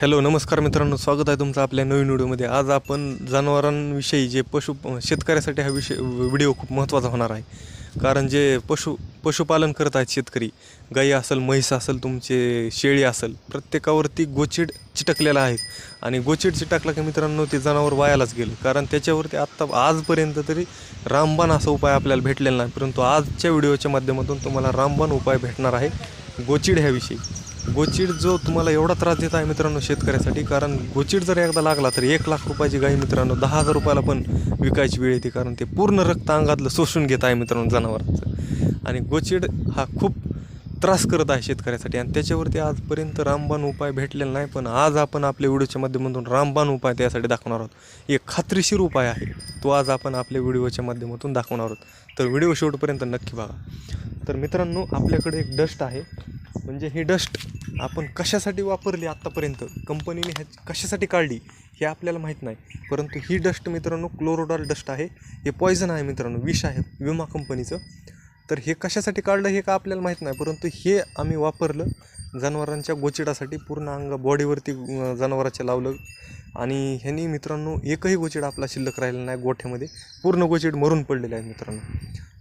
Hello नमस्कार मित्रांनो स्वागत आहे तुमचं आपल्या नवीन व्हिडिओमध्ये. आज आपण जनावरांविषयी जे पशु शेतकऱ्यासाठी हा विषय व्हिडिओ खूप महत्त्वाचा होणार आहे. कारण जे पशु पशुपालन करत आहेत शेतकरी गाई असेल म्हैस असेल तुमचे शेळी असेल प्रत्येकावरती गोचिड चिटकलेला आहे. आणि गोचिड चिटकला की मित्रांनो ते जनावर वायालाच गेलं. कारण त्याच्यावरती आत्ता आजपर्यंत तरी रामबाण असा उपाय आपल्याला भेटलेला नाही. परंतु आजच्या व्हिडिओच्या माध्यमातून तुम्हाला रामबाण उपाय भेटणार आहे गोचिड ह्याविषयी. गोचिड जो तुम्हाला एवढा त्रास देत आहे मित्रांनो शेतकऱ्यासाठी कारण गोचिड जर एकदा लागला तर एक लाख रुपयाची गाई मित्रांनो दहा हजार रुपयाला पण विकायची वेळ येते कारण ते पूर्ण रक्त अंगातलं शोषून घेत आहे मित्रांनो जनावरांचं. आणि गोचीड हा खूप त्रास करत आहे शेतकऱ्यासाठी. आणि त्याच्यावरती आजपर्यंत रामबाण उपाय भेटलेला नाही पण आज आपण आपल्या व्हिडिओच्या माध्यमातून रामबाण उपाय त्यासाठी दाखवणार आहोत. एक खात्रीशीर उपाय आहे तो आज आपण आपल्या व्हिडिओच्या माध्यमातून दाखवणार आहोत. तर व्हिडिओ शेवटपर्यंत नक्की बघा. तर मित्रांनो आपल्याकडे एक डस्ट आहे. म्हणजे ही डस्ट आपण कशासाठी वापरली आत्तापर्यंत? कंपनीने ह्या कशासाठी काढली हे आपल्याला माहीत नाही. परंतु ही डस्ट मित्रांनो क्लोरोडॉल डस्ट आहे. हे पॉयझन आहे मित्रांनो विष आहे विमा कंपनीचं. तर हे कशासाठी काढलं हे का आपल्याला माहीत नाही. परंतु हे आम्ही वापरलं जनावरांच्या गोचिडासाठी पूर्ण अंग बॉडीवरती जनावराच्या लावलं. आणि ह्यांनी मित्रांनो एकही गोचिड आपला शिल्लक राहिला नाही गोठ्यामध्ये. पूर्ण गोचिड मरून पडलेले आहे मित्रांनो.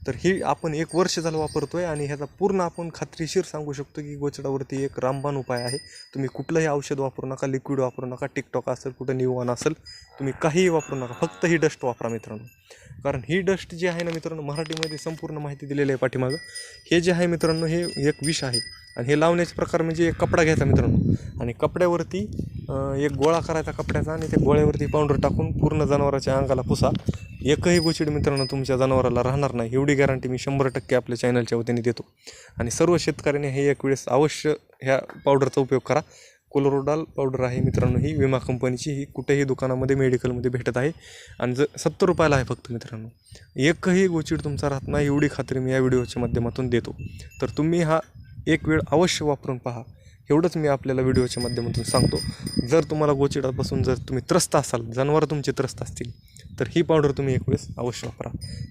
तर ही आपण एक वर्ष झालं वापरतोय आणि ह्याचा पूर्ण आपण खात्रीशीर सांगू शकतो की गोचडावरती एक रामबाण उपाय आहे. तुम्ही कुठलंही औषध वापरू नका लिक्विड वापरू नका टिकटॉक असेल कुठं निवान असेल तुम्ही काहीही वापरू नका फक्त ही डस्ट वापरा मित्रांनो. कारण ही डस्ट जी आहे ना मित्रांनो मराठीमध्ये संपूर्ण माहिती दिलेली आहे पाठीमागं. हे जे आहे मित्रांनो हे एक विष आहे. आणि हे लावण्याचे प्रकार म्हणजे एक कपडा घ्यायचा मित्रांनो. आणि कपड्यावरती एक गोळा करायचा कपड्याचा आणि त्या गोळ्यावरती पावडर टाकून पूर्ण जनावराच्या अंगाला पुसा. एकही गोचिड मित्रांनो तुमच्या जनावराला राहणार नाही. एवढी गॅरंटी मी शंभर टक्के आपल्या चॅनलच्या वतीने देतो. आणि सर्व शेतकऱ्यांनी हे एक वेळेस अवश्य ह्या पावडरचा उपयोग करा. कोलोरोडाल पावडर आहे मित्रांनो ही. विमा कंपनीची ही. कुठेही दुकानामध्ये मेडिकलमध्ये भेटत आहे. आणि ज सत्तर रुपयाला आहे फक्त मित्रांनो. एकही गोचिड तुमचा राहत नाही. एवढी खात्री मी या व्हिडिओच्या माध्यमातून देतो. तर तुम्ही हा एक वेळ अवश्य वापरून पहा. एवढंच मी आपल्याला व्हिडिओच्या माध्यमातून सांगतो. जर तुम्हाला गोचिडापासून जर तुम्ही त्रस्त असाल जनावरं तुमचे त्रस्त असतील तर ही पावडर तुम्ही एक वेळेस अवश्य वापरा.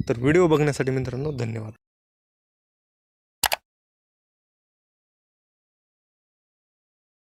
तर व्हिडिओ बघण्यासाठी मित्रांनो धन्यवाद.